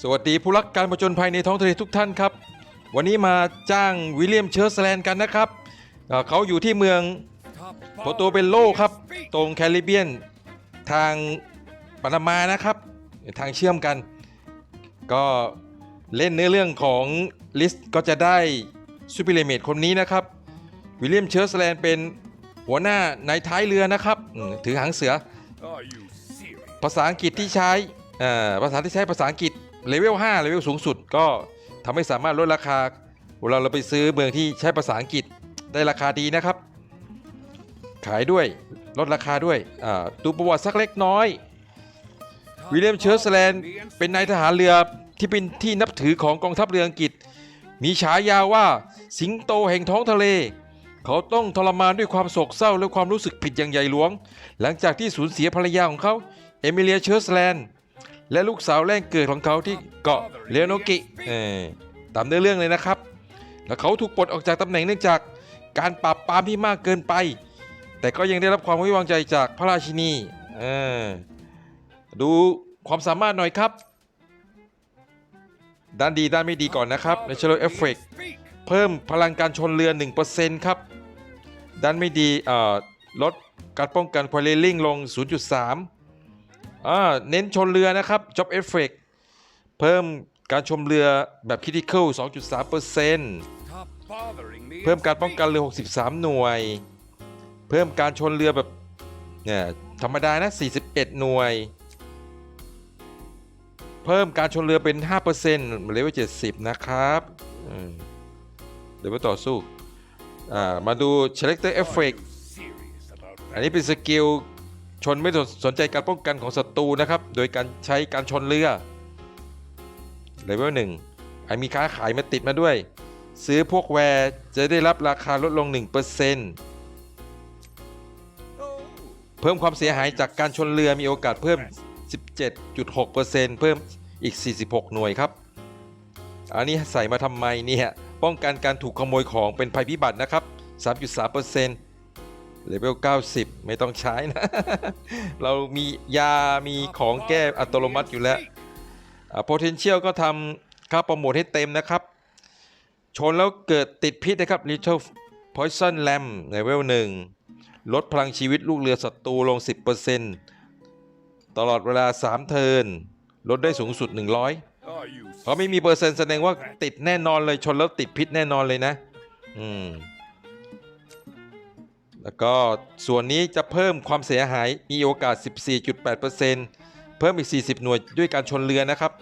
สวัสดีผู้รักการผจญภัยในท้องทะเลทุกท่านครับ วันนี้มาจ้างวิลเลียมเชิร์สแลนด์กันนะครับเอ่อเขาอยู่ที่เมืองโปโตเบโลครับ ตรงแคริบเบียนทางปานามานะครับ ทางเชื่อมกัน ก็เล่นเนื้อเรื่องของลิสก็จะได้ซูเปอร์เลเมดคนนี้นะครับ วิลเลียมเชิร์สแลนด์เป็นหัวหน้าในท้ายเรือนะครับอืมถือหางเสือ Are you serious? ภาษาอังกฤษที่ใช้เอ่อภาษาที่ใช้ภาษาอังกฤษ เลเวล5เลเวลสูงสุดก็ทำให้สามารถลดราคาเวลาเราไปซื้อเมืองที่ใช้ภาษาอังกฤษได้ราคาดีนะครับ ขายด้วยลดราคาด้วยดูประวัติสักเล็กน้อยวิลเลียมเชิร์สแลนด์เป็นนายทหารเรือที่เป็นที่นับถือของกองทัพเรืออังกฤษ มีฉายาว่าสิงโตแห่งท้องทะเล เขาต้องทรมานด้วยความโศกเศร้าและความรู้สึกผิดอย่างใหญ่หลวง หลังจากที่สูญเสียภรรยาของเขา เอมิเลียเชิร์สแลนด์ และลูกสาวแรกเกิดของเขาที่เกาะเลโนกิตามเนื้อเรื่องเลยนะครับ และเขาถูกปลดออกจากตำแหน่งเนื่องจากการปราบปรามที่มากเกินไป แต่ก็ยังได้รับความไว้วางใจจากพระราชินีอดูความสามารถหน่อยครับ ด้านดีด้านไม่ดีก่อนนะครับในเชลเอฟเฟกเพิ่มพลังการชนเรือ 1%ครับ ด้านไม่ดีลดการป้องกันควอเลลิงลง 0.3 อ่าเน้นชนเรือนะครับ Job Effect เพิ่มการชมเรือแบบ Critical 2.3%เพิ่มการป้องกันเรือ 63 หน่วย เพิ่มการชนเรือแบบเนี่ยธรรมดานะ 41 หน่วย เพิ่มการชนเรือเป็น 5%เลเวล70 นะครับเดี๋ยวไปต่อสู้ อ่า มาดู Selector Effect อันนี้เป็นสกิล ชนไม่สนใจการป้องกันของศัตรูนะครับ โดยการใช้การชนเรือเลเวลหนึ่งไอมีค้าขายมาติดมาด้วย ซื้อพวกแวร์จะได้รับราคาลดลง1% Oh, เพิ่มความเสียหายจากการชนเรือมีโอกาสเพิ่ม 17.6%เพิ่มอีก 46 หน่วยครับ อันนี้ใส่มาทำไมเนี่ย ป้องกันการถูกขโมยของเป็นภัยพิบัตินะครับ 3.3% เลเวล90 ไม่ต้องใช้นะ เรามียามีของแก้อัตโนมัติอยู่แล้วอ่า potential ก็ทำค่าโปรโมทให้เต็มนะครับ ชนแล้วเกิดติดพิษนะครับ little poison lamb เลเวล1ลดพลังชีวิตลูกเรือศัตรูลง 10%ตลอดเวลา 3 เทิร์นลดได้สูงสุด 100 Are you เขาไม่มีเปอร์เซ็นต์แสดงว่าติดแน่นอนเลยชนแล้วติดพิษแน่นอนเลยนะ อืม แล้วก็ส่วนนี้จะเพิ่มความเสียหายมีโอกาส 14.8%เพิ่มอีก 40 หน่วยด้วยการชนเรือนะครับ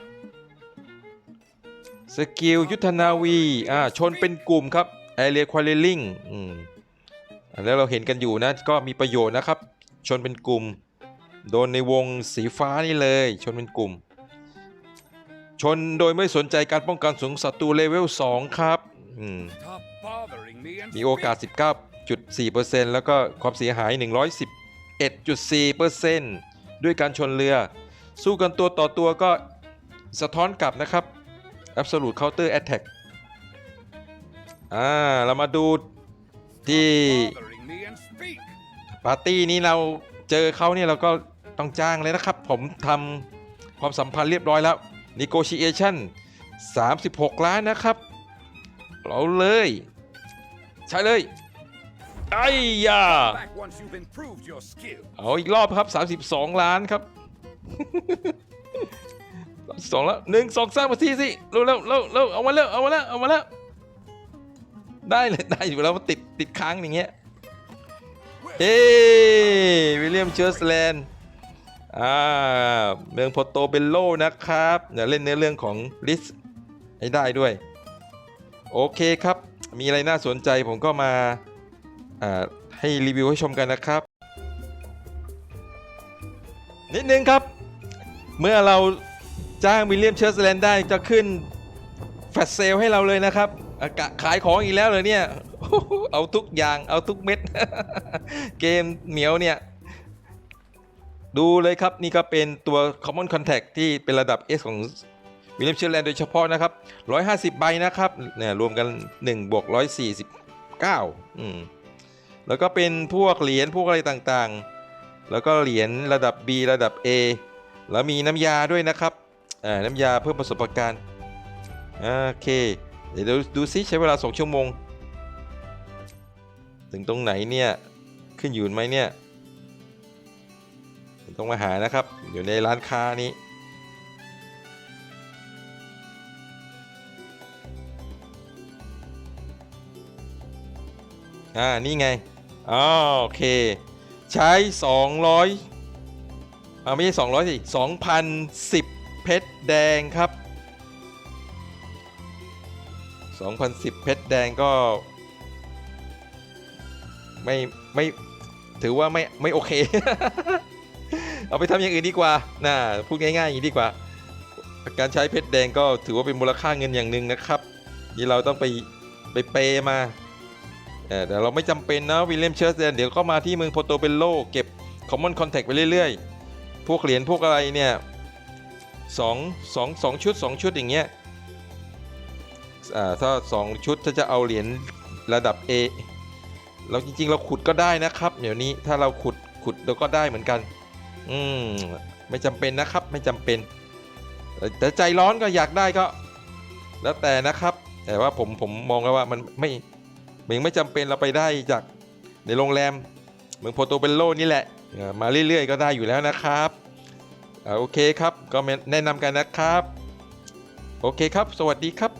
สกิลยุทธนาวีอ่าชนเป็นกลุ่มครับแอเรียควอเลลิงอืมแล้วเราเห็นกันอยู่นะก็มีประโยชน์นะครับ ชนเป็นกลุ่ม โดนในวงสีฟ้านี่เลย ชนเป็นกลุ่ม ชนโดยไม่สนใจการป้องกันสูงศัตรูเลเวล 2 ครับอืมีโอกาส 19 110.4%แล้วก็ความเสียหาย 111.4%ด้วยการชนเรือ สู้กันตัวต่อตัวก็สะท้อนกลับนะครับ Absolute Counter Attack อ่า เรามาดูที่ปาร์ตี้นี้เราเจอเขาเนี่ยเราก็ต้องจ้างเลยนะครับ ผมทำความสัมพันธ์เรียบร้อยแล้ว Negotiation 36 ล้านนะครับ เราเลย ใช่เลย ไอ้ยาเอาอีกรอบครับ 32 ล้านครับสองแล้วหนึ่งสองสามมาทีสิเร็วเร็วเร็วเร็วเอามาเร็วเอามาแล้วเอามาแล้วได้เลยได้อยู่แล้วมันติดติดค้างอย่างเงี้ยเฮ้วิลเลียมเชิร์สแลนด์อ่าเมืองโพโตเบโลนะครับเดี๋ยวเล่นเนื้อเรื่องของลิสให้ได้ด้วย โอเคครับ มีอะไรน่าสนใจผมก็มา ให้รีวิวให้ชมกันนะครับ นิดนึงครับ เมื่อเราจ้างวิลเลียมเชิร์สแลนด์ได้จะขึ้นแฟลชเซลให้เราเลยนะครับ ขายของอีกแล้วเลยเนี่ย เอาทุกอย่างเอาทุกเม็ด เกมเหมียวเนี่ย ดูเลยครับนี่ก็เป็นตัว Common Contact ที่เป็นระดับ S ของวิลเลียมเชอร์แลนด์โดยเฉพาะนะครับ 150 ใบนะครับเนี่ยรวมกัน 1 บวก 149 อืม แล้วก็เป็นพวกเหรียญพวกอะไรต่างๆ แล้วก็เหรียญระดับ B ระดับ A แล้วมีน้ำยาด้วยนะครับน้ำยาเพิ่มประสบการณ์โอเค เดี๋ยวดูดูซิใช้เวลา 2 ชั่วโมง ถึงตรงไหนเนี่ย ขึ้นอยู่ไหมเนี่ยต้องมาหานะครับ อยู่ในร้านค้านี้อ่า นี่ไง อ๋อโอเค ใช้ 200อ่าไม่ใช่200สิ2,010 เพชรแดงครับ 2,010 เพชรแดงก็ ไม่ ไม่ ถือว่าไม่ ไม่โอเค เอาไปทำอย่างอื่นดีกว่าน่าพูดง่ายๆอย่างนี้ดีกว่า การใช้เพชรแดงก็ถือว่าเป็นมูลค่าเงินอย่างหนึ่งนะครับที่เราต้องไปไปเปย์มา แต่เราไม่จำเป็นนะวิลเลียมเชอร์เดนเดี๋ยวก็มาที่เมืองโปโตเบโลเก็บ Common Contact ไปเรื่อยๆ พวกเหรียญพวกอะไรเนี่ยสองสองสองชุดสองชุดอย่างเงี้ยอ่าถ้าสองชุดถ้าจะเอาเหรียญระดับ A เราจริงๆ เราขุดก็ได้นะครับเดี๋ยวนี้ถ้าเราขุดขุดเราก็ได้เหมือนกัน อืมไม่จำเป็นนะครับไม่จำเป็นแต่แต่ใจร้อนก็อยากได้ก็ แล้วแต่นะครับ แต่ว่าผมผมมองแล้วว่ามันไม่ มันไม่จำเป็นเราไปได้จากในโรงแรมเมืองโปโตเปโลนี่แหละ มาเรื่อยๆ ก็ได้อยู่แล้วนะครับอโอเคครับก็แนะนำกันนะครับ โอเคครับ สวัสดีครับ